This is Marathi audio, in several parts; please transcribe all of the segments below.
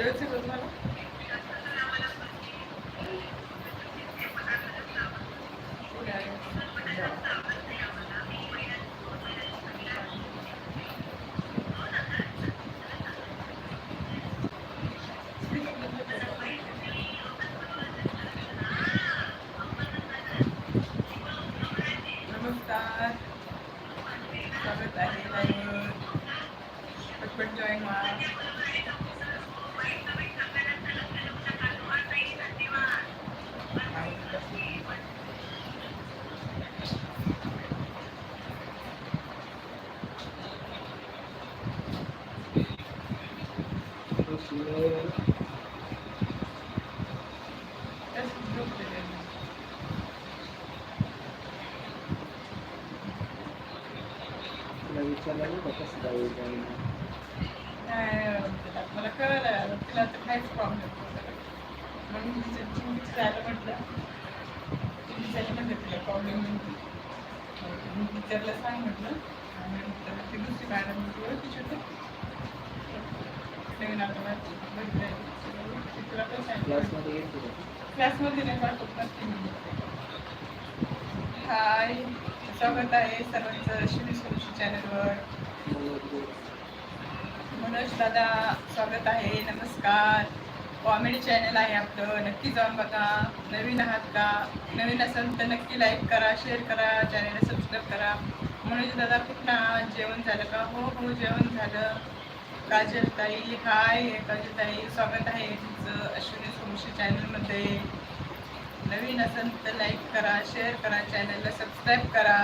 చేసి क्लासमध्ये येत हाय स्वागत आहे सर्वांचं शिवी सुरुची चॅनलवर. मनोज दादा स्वागत आहे नमस्कार. कॉमेडी चॅनल आहे आपलं नक्की जाऊन बघा. नवीन आहात का? नवीन असेल तर नक्की लाईक करा शेअर करा चॅनलला सबस्क्राईब करा. मनोज दादा कुठं आहात? जेवण झालं का? हो हो जेवण झालं. काजल ताई हाय काजल ताई स्वागत आहे तुमचं अश्विनी सोमशी चॅनलमध्ये नवीन असेल तर लाईक करा शेअर करा चॅनलला सबस्क्राईब करा.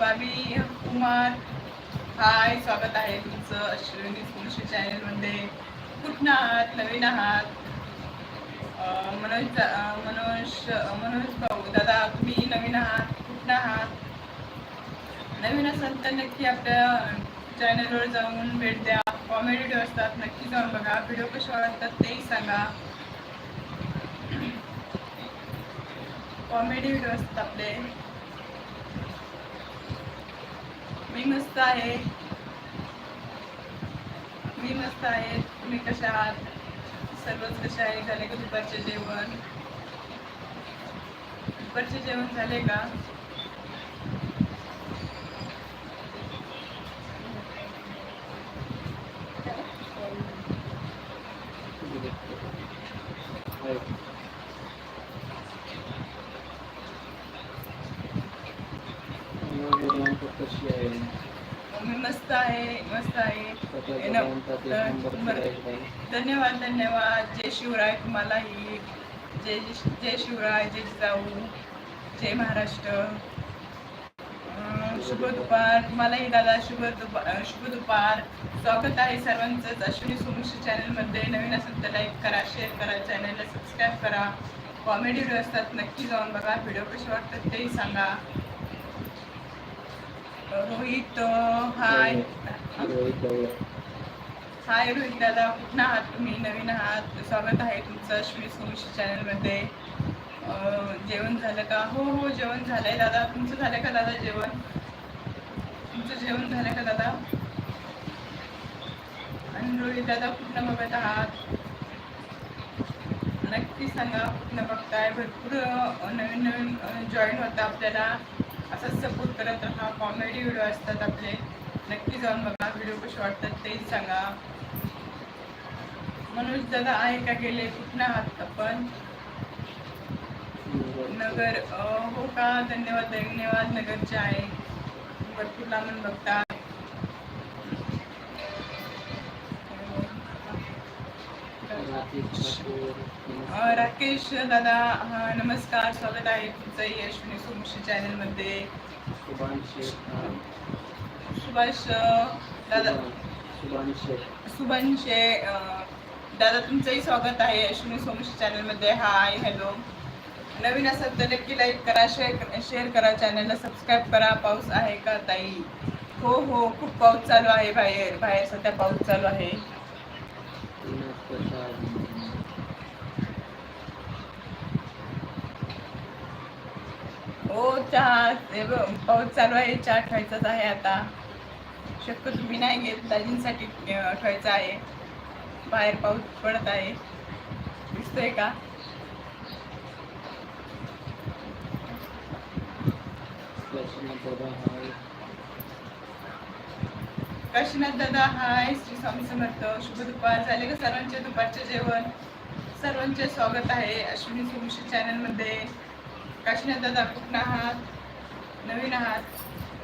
बाबी कुमार. हाय स्वागत आहे तुमचं अश्विनी सोमशी चॅनलमध्ये कुठनं आहात? नवीन आहात? मनोज मनोज मनोज भाऊ दादा तुम्ही नवीन आहात? कुठनं आहात? नवीन असाल तर नक्की आपल्या चॅनलवर जाऊन भेट द्या. कॉमेडी व्हिडिओ असतात नक्की जाऊन बघा. व्हिडिओ कसे वाटतात तेही सांगा. कॉमेडी व्हिडिओ असतात आपले. मी मस्त आहे. मी मस्त आहे. तुम्ही कशा आहात? सर्वच कशा आहे झाले का दुपारचे जेवण? दुपारचे जेवण झाले का कशी आहे मी मस्त आहे मस्त आहे स्वतःच्या न- गावांचा ते तर नंबर तुम्हाला- फिरायचा आहे. धन्यवाद धन्यवाद. जय शिवराय तुम्हालाही. जय जय शिवराय जय जिजाऊ जय महाराष्ट्र. शुभ दुपार. तुम्हालाही दादा शुभ दुपार शुभ दुपार. स्वागत आहे सर्वांचंच. अश्विनी सोमशी चॅनलमध्ये नवीन असेल तर लाईक करा शेअर करा चॅनलला सबस्क्राईब करा. कॉमेडी व्हिडिओ असतात नक्की जाऊन बघा. व्हिडिओ कसे वाटतात तेही सांगा. रोहित हाय. हाय रोहित दादा. कुठं आहात तुम्ही नवीन आहात. स्वागत आहे तुमचं अश्विनी सोमशी चॅनलमध्ये जेवण झालं का? हो हो जेवण झालंय दादा. तुमचं झालं का दादा जेवण? तुमचं जेवण झालं का दादा? आणि रोहित दादा कुठनं बघत आहात. नक्की सांगा कुठनं बघताय. भरपूर नवीन नवीन जॉईन होतं आपल्याला. असंच सपोर्ट करत राहा. कॉमेडी व्हिडिओ असतात आपले. नक्की जाऊन बघा. व्हिडिओ कसे वाटतात तेही सांगा. मनोज दादा आहे का गेले? कुठनं आहात आपण? नगर हो का? धन्यवाद धन्यवाद. नगरचे आहे. भरपूर लांबून बघता. राकेश दादा हा नमस्कार. स्वागत आहे तुमचं यशविनी सोमशी चॅनलमध्ये. सुभाष. सुभाष दादा सुभाष अं, दादा तुमचंही स्वागत आहे अश्विनी सोमशी चॅनलमध्ये. हाय हॅलो नवीन असेल तर नक्की लाईक करा शेअर शेअर करा चॅनलला सबस्क्राईब करा. पाऊस आहे का ताई? हो हो खूप पाऊस चालू आहे बाहेर. बाहेर सध्या पाऊस चालू आहे. हो चहा पाऊस चालू आहे. चहा ठेवायचाच आहे आता. शक्य तुम्ही नाही घेत दाजींसाठी ठेवायचा आहे. बाहेर पाऊस पडत आहे. दिसतोय का? दादा हाय काशीनाथ दादा हाय. श्री स्वामी समर्थ. शुभ दुपार. झाले का सर्वांचे दुपारचे जेवण? सर्वांचे स्वागत आहे अश्विनी सोमशी चॅनलमध्ये. काशीनाथ दादा कुठून आहात नवीन आहात.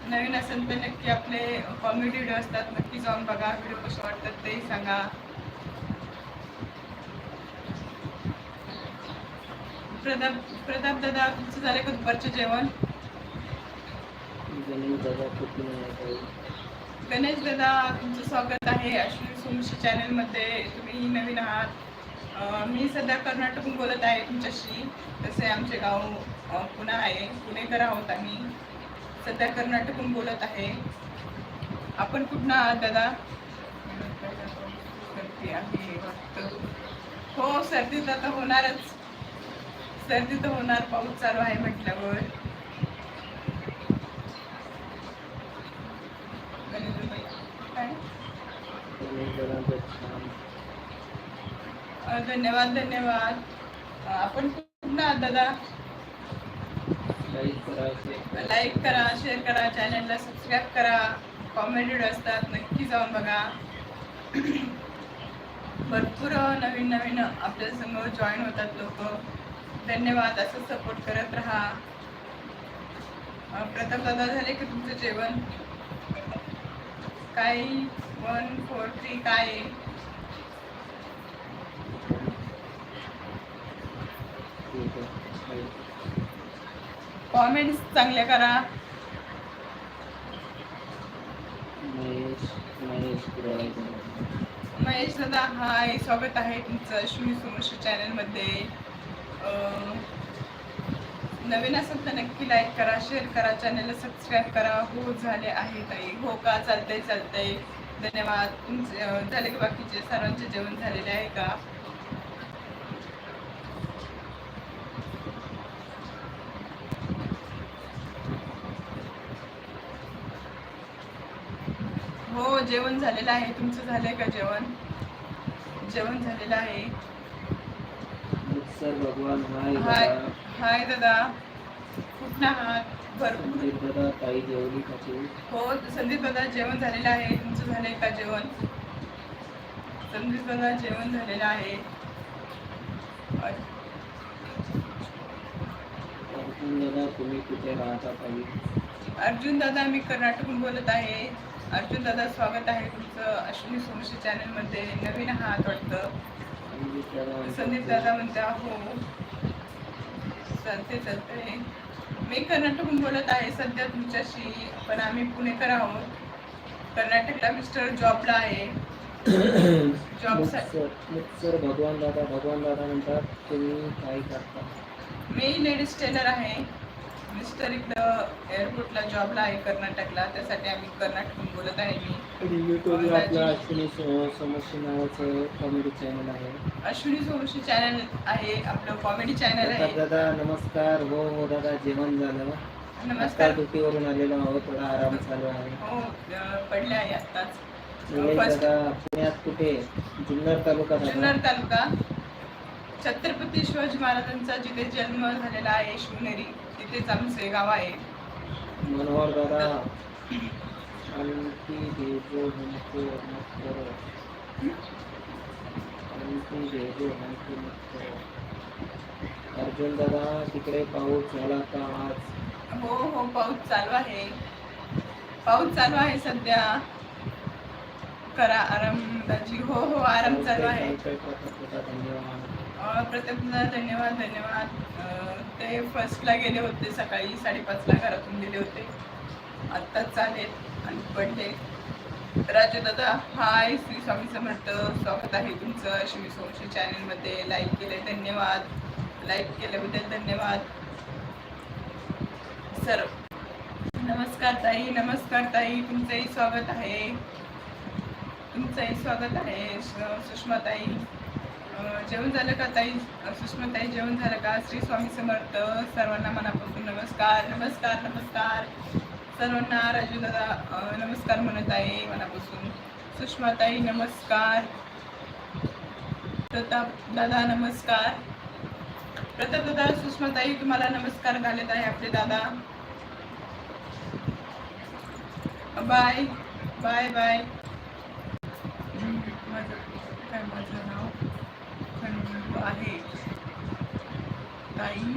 नवीन असेल तर नक्की आपले कॉमेडी व्हिडिओ असतात. नक्की जाऊन बघा. व्हिडिओ कसे वाटतात तेही सांगा. प्रताप प्रताप दादा तुमचं झालं का दुपारचे जेवण? गणेश दादा गणेश दादा तुमचं स्वागत आहे अश्विनी सोमशी चॅनलमध्ये. तुम्ही नवीन आहात. मी सध्या कर्नाटकहून बोलत आहे तुमच्याशी. तसे आमचे गाव पुणे आहे. पुणेकर आहोत आम्ही. सध्या कर्नाटकहून बोलत आहे. आपण कुठनं आहात दादा? सर्दी आहे हो सर्दी तर होणारच. सर्दी तर होणार पाऊस चालू आहे म्हटल्यावर. धन्यवाद धन्यवाद. आपण पुन्हा दादा? लाईक करा शेअर करा करा चॅनलला सबस्क्राईब करा. कॉमेडी असतात नक्की जाऊन बघा. भरपूर नवीन नवीन आपल्यासमोर जॉईन होतात लोक. धन्यवाद असं सपोर्ट करत राहा. प्रथम दादा झाले की तुमचं जेवण? काय? वन फोर थ्री काय? आहे? कॉमेंट्स चांगल्या करा. महेश दादा हाय स्वागत आहे तुमचं अश्विनी सोमशी चॅनलमध्ये नवीन असेल तर नक्की लाईक करा शेअर करा चॅनलला सबस्क्राईब करा. हो झाले आहे ताई. हो का? चालतंय चालतंय. धन्यवाद. तुमचे झाले का बाकीचे? सर्वांचे जेवण झालेले आहे का? हो जेवण झालेलं आहे. तुमचं झालंय का जेवण? जेवण झालेलं आहे. सर भगवान हाय हाय दादा. हाय दादा. कुठं आहात भरपूर. संदीप दादा ताई जेवली खाची हो संदीप दादा जेवण झालेलं आहे. तुमचं झालंय का जेवण? संदीप दादा जेवण झालेलं आहे. अर्जुन दादा तुम्ही कुठे राहता ताई? अर्जुन दादा मी कर्नाटकहून बोलत आहे. अर्जुन दादा स्वागत आहे तुमचं अश्विनी सोमशी चॅनलमध्ये नवीन आहात वाटतं. संदीप दादा म्हणते हो चालते चालते मी कर्नाटकहून बोलत आहे सध्या तुमच्याशी पण आम्ही पुणेकर आहोत. कर्नाटकला मिस्टर जॉबला आहे. जॉबसाठी भगवान दादा भगवान दादा म्हणतात तुम्ही काय करता? मी लेडीज टेलर आहे. मिस्टर इकडं एअरपोर्टला जॉबला आहे कर्नाटकला त्यासाठी आम्ही कर्नाटकहून बोलत आहे मी. युट्यूबवर आपलं अश्विनी नावाचं कॉमेडी चॅनल आहे. अश्विनी सोमशी चॅनल आहे आपलं कॉमेडी चॅनल आहे. दादा नमस्कार. हो हो दादा जेवण झालं. नमस्कार. ड्युटीवरून आलेलो आहोत थोडा आराम चालू आहे. हो पडले आहे आत्ताच. फर्स्ट दादा पुण्यात कुठे? जुन्नर तालुका जुन्नर तालुका. छत्रपती शिवाजी महाराजांचा जिथे जन्म झालेला आहे शिवनेरी. तिथेच आमचे गाव आहे. मनोहर दादा आणखी भेजो हमको मत करो. आणखी भेजो हमको मत करो. अर्जुन दादा तिकडे पाऊस झाला का आज? हो हो पाऊस चालू आहे. पाऊस चालू आहे सध्या. करा आराम दाजी हो हो आराम चालू आहे. धन्यवाद. प्रतापदा धन्यवाद धन्यवाद. ते फर्स्टला गेले होते सकाळी साडेपाचला घरातून गेले होते. आत्ताच चालेल आणि पडले. राजू दादा हाय श्री स्वामी समर्थ स्वागत आहे तुमचं. श्री सोमशी चॅनलमध्ये लाईक केले धन्यवाद. लाईक केल्याबद्दल धन्यवाद. सर नमस्कार ताई नमस्कार ताई. तुमचंही स्वागत आहे. तुमचंही स्वागत आहे सुषमा ताई जेवण झालं का ताई? सुषमाताई जेवण झालं का? श्री स्वामी समर्थ सर्वांना मनापासून नमस्कार नमस्कार नमस्कार. सर्वांना राजू दादा नमस्कार म्हणत आहे मनापासून. सुषमाताई नमस्कार. प्रताप दादा नमस्कार. प्रताप दादा सुषमाताई तुम्हाला नमस्कार घालत आहे आपले दादा. Bye bye bye. माझं काय माझं नाव? आहे. ताई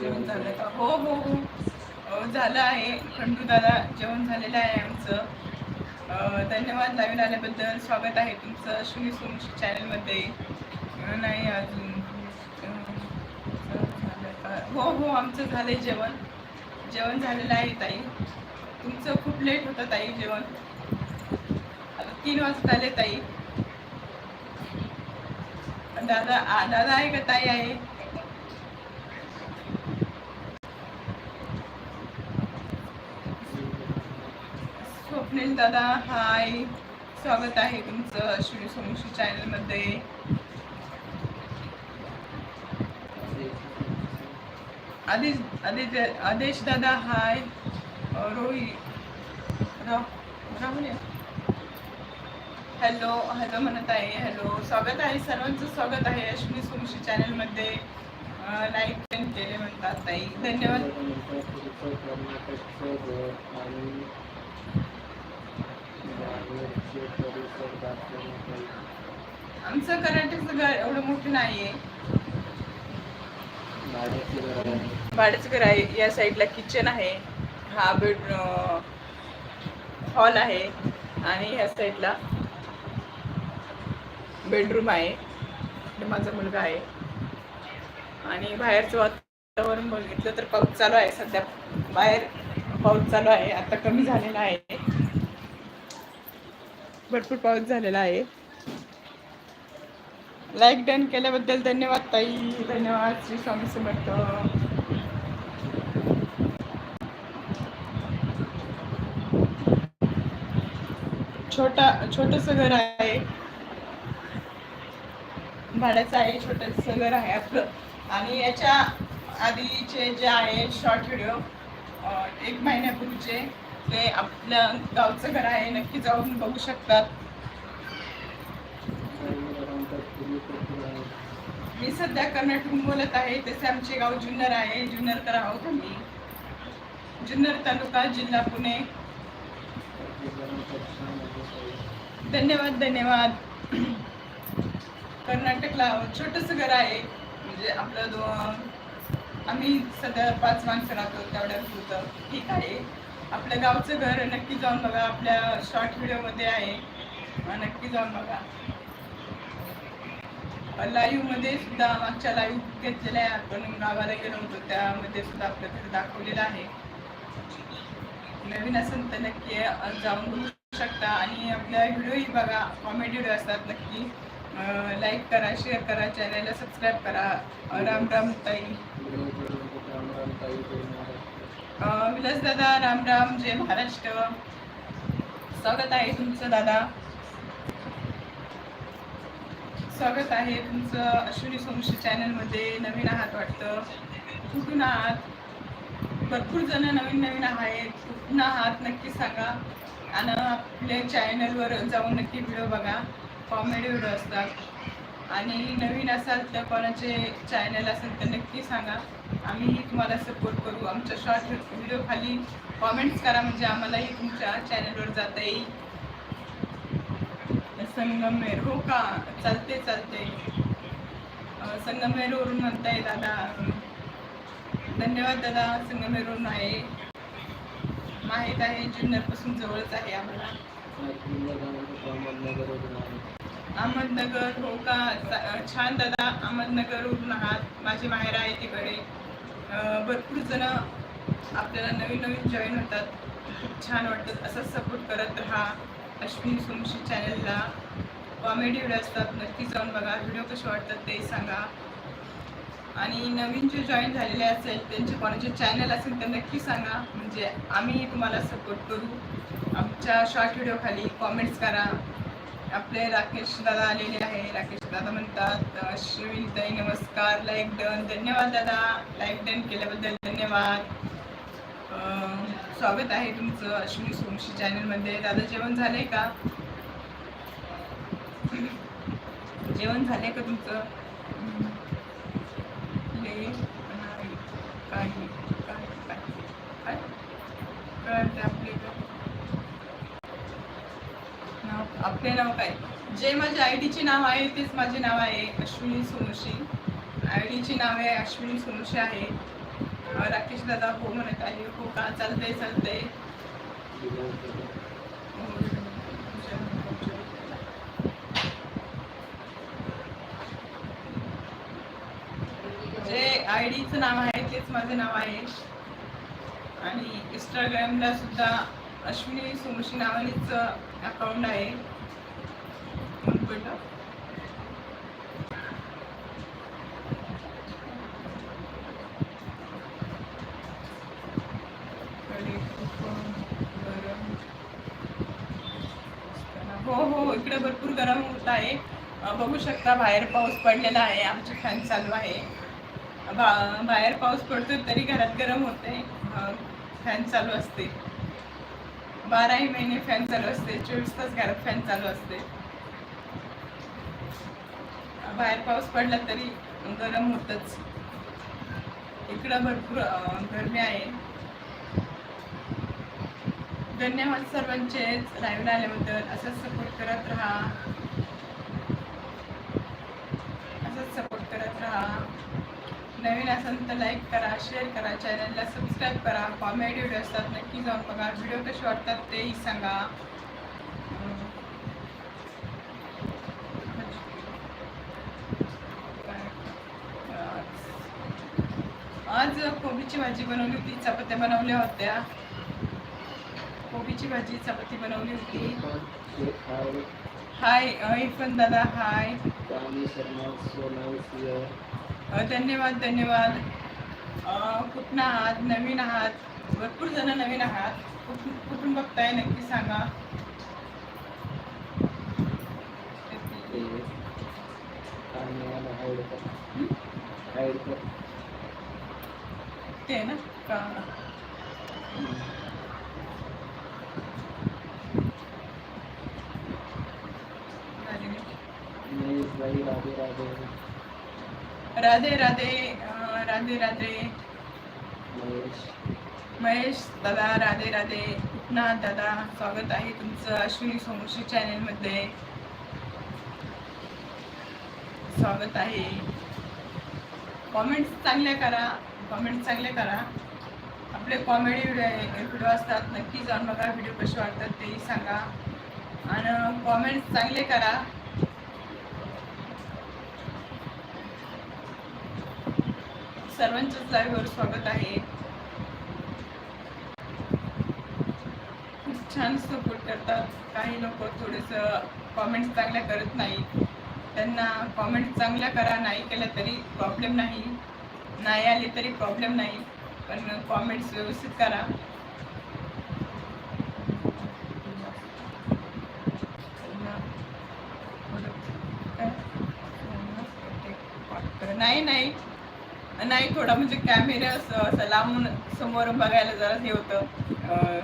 जेवण झालं का? हो हो हो. झालं आहे. खंडू दादा जेवण झालेलं आहे आमचं. धन्यवाद नवीन आल्याबद्दल. स्वागत आहे तुमचं अश्विनी सोमशी चॅनलमध्ये. नाही अजून? हो हो आमचं झालंय जेवण. जेवण झालेलं आहे ताई. तुमचं खूप लेट होतं ताई जेवण. आता तीन वाजता आले ताई. दादा दादा आहे का? ताई आहे. स्वप्नील दादा हाय. स्वागत आहे तुमचं अश्विनी सोमशी चॅनलमध्ये आदेश आदेश आदेश दादा हाय. अ, रोही राहुल हॅलो हॅलो म्हणत आहे हॅलो. स्वागत आहे सर्वांचं स्वागत आहे अश्विनी सोमशी चॅनलमध्ये. लाईक पण केले म्हणतात ताई. धन्यवाद. आमचं कराटेचं घर एवढं मोठं नाही आहे भाड्याचं घर आहे या साईडला किचन आहे. हा बेड हॉल आहे आणि ह्या साईडला बेडरूम आहे. माझा मुलगा आहे. आणि बाहेरचं वातावरण बघितलं तर पाऊस चालू आहे सध्या. बाहेर पाऊस चालू आहे. आता कमी झालेला आहे. भरपूर पाऊस झालेला आहे. लाईक डन केल्याबद्दल धन्यवाद ताई. धन्यवाद श्री स्वामी समर्थ. छोटा छोटस घर आहे. भाड्याचं आहे छोटंसं घर आहे आपलं. आणि याच्या आधीचे जे आहे शॉर्ट व्हिडिओ एक महिन्यापूर्वीचे ते आपल्या गावचं घर आहे नक्की जाऊन बघू शकतात. मी सध्या कर्नाटकून बोलत आहे तसे आमचे गाव जुन्नर आहे. जुन्नरकर आहोत आम्ही. जुन्नर तालुका जिल्हा पुणे. धन्यवाद धन्यवाद. कर्नाटकला छोटंसं घर आहे. म्हणजे आपलं दो आम्ही सध्या पाच माणसं राहतो तेवढ्या होतं ठीक आहे. आपल्या गावचं घर नक्की जाऊन बघा. आपल्या शॉर्ट व्हिडिओमध्ये आहे. नक्की जाऊन बघा. लाईव्हमध्ये सुद्धा मागच्या लाईव्ह घेतलेल्या आहे. आपण गावाला गेलो होतो. त्यामध्ये सुद्धा आपलं घर दाखवलेलं आहे. नवीन असेल तर नक्की जाऊन बघू शकता. आणि आपल्या व्हिडिओही बघा. कॉमेडी व्हिडिओ असतात नक्की. लाईक करा शेअर करा चॅनलला सबस्क्राईब करा. राम राम ताई. विलास दादा राम राम जय महाराष्ट्र. स्वागत आहे तुमचं दादा. स्वागत आहे तुमचं अश्विनी सोमशी चॅनलमध्ये नवीन आहात वाटतं. कुठून आहात? भरपूर जण नवीन नवीन आहेत. कुठून आहात? नक्की सांगा. आणि आपल्या चॅनलवर जाऊन नक्की व्हिडिओ बघा. कॉमेडी व्हिडिओ असतात. आणि नवीन असाल तर कोणाचे चॅनल असेल तर नक्की सांगा. आम्हीही तुम्हाला सपोर्ट करू. आमच्या शॉर्ट व्हिडिओ खाली कॉमेंट्स करा म्हणजे आम्हालाही तुमच्या चॅनलवर जाता येईल. संगमेर हो का? चालते चालते अं, संगमेरवरून म्हणताय दादा. धन्यवाद दादा. संगमेरवरून आहे. माहीत आहे जुन्नरपासून जवळच आहे आम्हाला. अहमदनगर हो का छान दादा अहमदनगरवरून आहात. माझे माहेर आहे तिकडे. भरपूर जण आपल्याला नवीन नवीन जॉईन होतात. खूप छान वाटतं. असंच सपोर्ट करत राहा. अश्विनी सोमशी चॅनलला कॉमेडी व्हिडिओ असतात. नक्की जाऊन बघा. व्हिडिओ कसे वाटतात ते सांगा. आणि नवीन जे जॉईन झालेले असेल त्यांचे कोणाचे चॅनल असेल तर नक्की सांगा. म्हणजे आम्ही तुम्हाला सपोर्ट करू. आमच्या शॉर्ट व्हिडिओखाली कॉमेंट्स करा. आपले राकेश दादा आलेले आहे. राकेश दादा म्हणतात श्रीताई नमस्कार. लाईक डन धन्यवाद दादा. लाईक डन केल्याबद्दल धन्यवाद. स्वागत आहे तुमचं अश्विनी सोमशी चॅनलमध्ये दादा जेवण झालंय का? जेवण झालंय का तुमचं? ले काही काय काय कळते आपले नाव आपले नाव काय? जे माझे आय डीचे नाव आहे तेच माझे नाव आहे अश्विनी सोनुशी. आय डीचे नाव आहे अश्विनी सोनुशी आहे. राकेश दादा हो म्हणत आहे. हो का? चालतंय चालतंय जे तुमचं नाव आहे तेच माझं नाव आहे. आणि इंस्टाग्रामला सुद्धा अश्विनी सोमशी नावानेच अकाउंट आहे. हो हो इकडे भरपूर गरम होत आहे. बघू शकता बाहेर पाऊस पडलेला आहे आमचे फॅन चालू आहे. बा- बाहेर पाऊस पडतोय तरी घरात गरम होते. फॅन चालू असते. बाराही महिने फॅन चालू असते. चोवीस तास घरात फॅन चालू असते. बाहेर पाऊस पडला तरी गरम होतच. इकडं भरपूर गरमी आहे. धन्यवाद सर्वांचेच लाईव्ह आल्याबद्दल. असंच सपोर्ट करत राहा. असंच सपोर्ट करत राहा. नवीन असेल तर लाईक करा शेअर करा चॅनलला सबस्क्राईब करा. कॉमेडी व्हिडिओ असतात नक्की जाऊन बघा. व्हिडिओ कसे वाटतात तेही सांगा. आज कोबीची भाजी बनवली होती चपात्या बनवल्या होत्या. कोबीची भाजी चपाती बनवली होती. हाय इरफान दादा हाय धन्यवाद धन्यवाद. अ, कुठनं आहात? नवीन आहात? भरपूर जण नवीन आहात. कुठून कुठून बघताय? नक्की सांगा. ते ना? का? राधे राधे राधे राधे राधे राधे. महेश दादा राधे राधे. ना दादा स्वागत आहे तुमचं अश्विनी सोमशी चॅनेलमध्ये. स्वागत आहे. कॉमेंट्स चांगल्या करा कॉमेंट्स चांगले करा. आपले कॉमेडी व्हिडिओ असतात नक्की जाऊन बघा व्हिडिओ कसे वाटतात तेही सांगा. आणि कॉमेंट्स चांगले करा. सर्वांचंच लाईव्हवर स्वागत आहे. खूप छान सपोर्ट करतात. काही लोक थोडंसं कॉमेंट्स चांगल्या करत नाहीत त्यांना कॉमेंट चांगल्या करा नाही केल्या तरी प्रॉब्लेम नाही. नाही आले तरी प्रॉब्लेम नाही. पण कॉमेंट्स व्यवस्थित करा. नाही नाही. नाही थोडा म्हणजे कॅमेरा असं लांबून समोरून बघायला जरा हे होतं.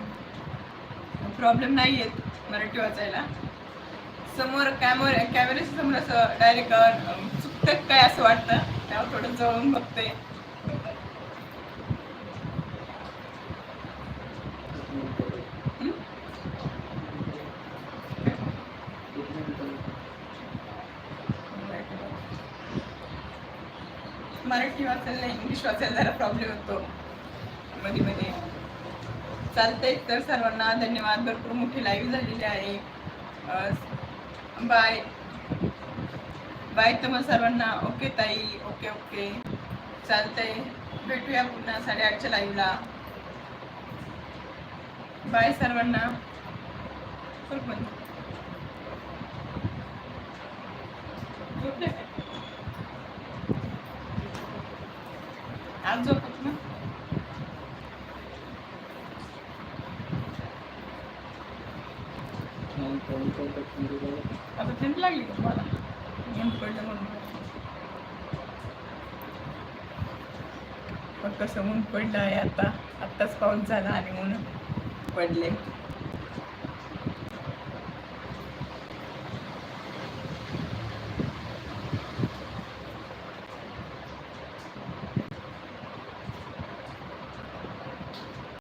प्रॉब्लेम नाही येत मराठी वाचायला. समोर कॅमेरा कॅमेऱ्याच्या समोर असं डायरेक्ट चुकतं काय असं वाटतं? त्यावर थोडं जवळून बघते हं? मराठी वाचायला नाही इंग्लिश वाचायला जरा प्रॉब्लेम होतो मध्ये मध्ये. चालतंय. तर सर्वांना धन्यवाद. भरपूर मोठी लाईव्ह झालेली आहे. बाय बाय तर मग सर्वांना. ओके ताई. ओके ओके चालतंय. भेटूया पुन्हा साडेआठच्या लाईव्हला बाय सर्वांना. चल पण. झोपले काय? आज झोपत ना आता थंडी लागली का तुम्हाला ऊन पडलं म्हणून मग कसं ऊन पडलं आहे आता आत्ताच पाऊस झाला आणि ऊन पडले